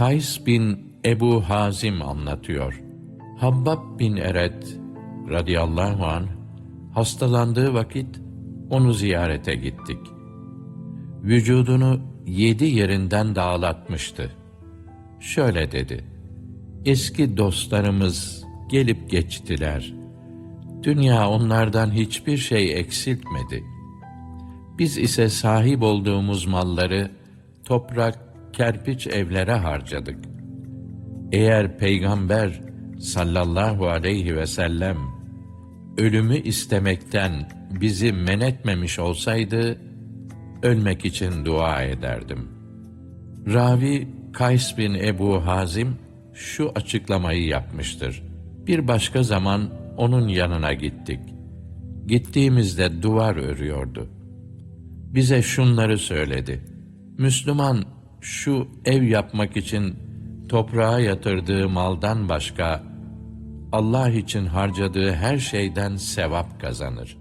Kays bin Ebu Hazim anlatıyor. Habbab bin Eret radıyallahu an hastalandığı vakit onu ziyarete gittik. Vücudunu yedi yerinden dağlatmıştı. Şöyle dedi. Eski dostlarımız gelip geçtiler. Dünya onlardan hiçbir şey eksiltmedi. Biz ise sahip olduğumuz malları toprak, kerpiç evlere harcadık. Eğer peygamber sallallahu aleyhi ve sellem ölümü istemekten bizi men etmemiş olsaydı ölmek için dua ederdim. Ravi Kays bin Ebu Hazim şu açıklamayı yapmıştır. Bir başka zaman onun yanına gittik. Gittiğimizde duvar örüyordu. Bize şunları söyledi. Müslüman şu ev yapmak için toprağa yatırdığı maldan başka Allah için harcadığı her şeyden sevap kazanır.